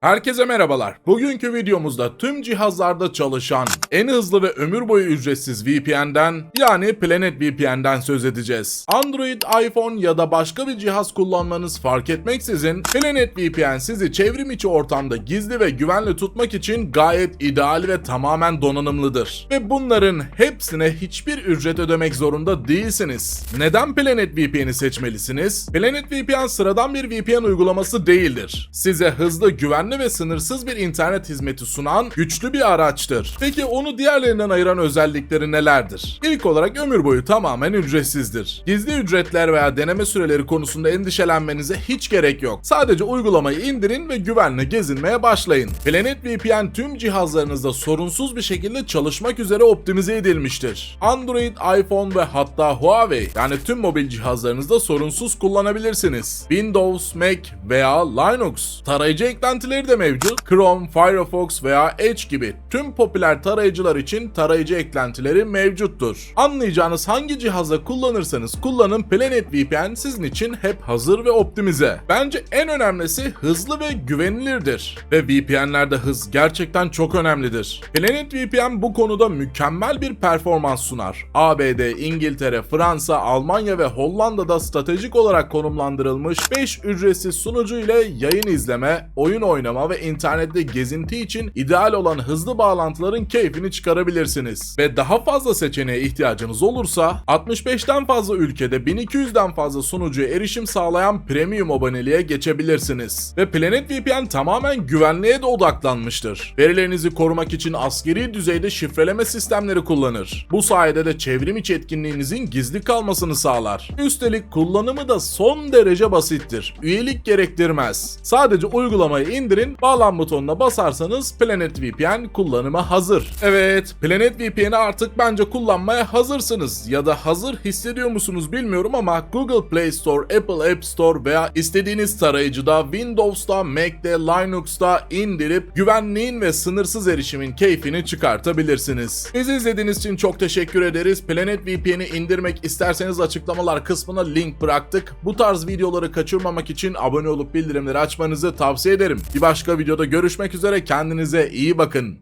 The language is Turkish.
Herkese merhabalar. Bugünkü videomuzda tüm cihazlarda çalışan en hızlı ve ömür boyu ücretsiz VPN'den yani Planet VPN'den söz edeceğiz. Android, iPhone ya da başka bir cihaz kullanmanız fark etmeksizin Planet VPN sizi çevrim içi ortamda gizli ve güvenli tutmak için gayet ideal ve tamamen donanımlıdır. Ve bunların hepsine hiçbir ücret ödemek zorunda değilsiniz. Neden Planet VPN'i seçmelisiniz? Planet VPN sıradan bir VPN uygulaması değildir. Size hızlı, güvenli ve sınırsız bir internet hizmeti sunan güçlü bir araçtır. Peki onu diğerlerinden ayıran özellikleri nelerdir? İlk olarak ömür boyu tamamen ücretsizdir. Gizli ücretler veya deneme süreleri konusunda endişelenmenize hiç gerek yok. Sadece uygulamayı indirin ve güvenle gezinmeye başlayın. Planet VPN tüm cihazlarınızda sorunsuz bir şekilde çalışmak üzere optimize edilmiştir. Android, iPhone ve hatta Huawei yani tüm mobil cihazlarınızda sorunsuz kullanabilirsiniz. Windows, Mac veya Linux tarayıcı eklentileri de mevcut. Chrome, Firefox veya Edge gibi tüm popüler tarayıcılar için tarayıcı eklentileri mevcuttur. Anlayacağınız hangi cihazda kullanırsanız kullanın Planet VPN sizin için hep hazır ve optimize. Bence en önemlisi hızlı ve güvenilirdir. Ve VPN'lerde hız gerçekten çok önemlidir. Planet VPN bu konuda mükemmel bir performans sunar. ABD, İngiltere, Fransa, Almanya ve Hollanda'da stratejik olarak konumlandırılmış 5 ücretsiz sunucu ile yayın izleme, oyun oynama ve internette gezinti için ideal olan hızlı bağlantıların keyfini çıkarabilirsiniz. Ve daha fazla seçeneğe ihtiyacınız olursa 65'ten fazla ülkede 1200'den fazla sunucuya erişim sağlayan premium aboneliğe geçebilirsiniz. Ve Planet VPN tamamen güvenliğe de odaklanmıştır. Verilerinizi korumak için askeri düzeyde şifreleme sistemleri kullanır. Bu sayede de çevrim içi etkinliğinizin gizli kalmasını sağlar. Üstelik kullanımı da son derece basittir. Üyelik gerektirmez. Sadece uygulamayı indirin, bağlan butonuna basarsanız Planet VPN kullanıma hazır. Evet, Planet VPN'i artık bence kullanmaya hazırsınız ya da hazır hissediyor musunuz bilmiyorum ama Google Play Store, Apple App Store veya istediğiniz tarayıcıda Windows'ta, Mac'te, Linux'ta indirip güvenliğin ve sınırsız erişimin keyfini çıkartabilirsiniz. Bizi izlediğiniz için çok teşekkür ederiz. Planet VPN'i indirmek isterseniz açıklamalar kısmına link bıraktık. Bu tarz videoları kaçırmamak için abone olup bildirimleri açmanızı tavsiye ederim. Bir başka videoda görüşmek üzere kendinize iyi bakın.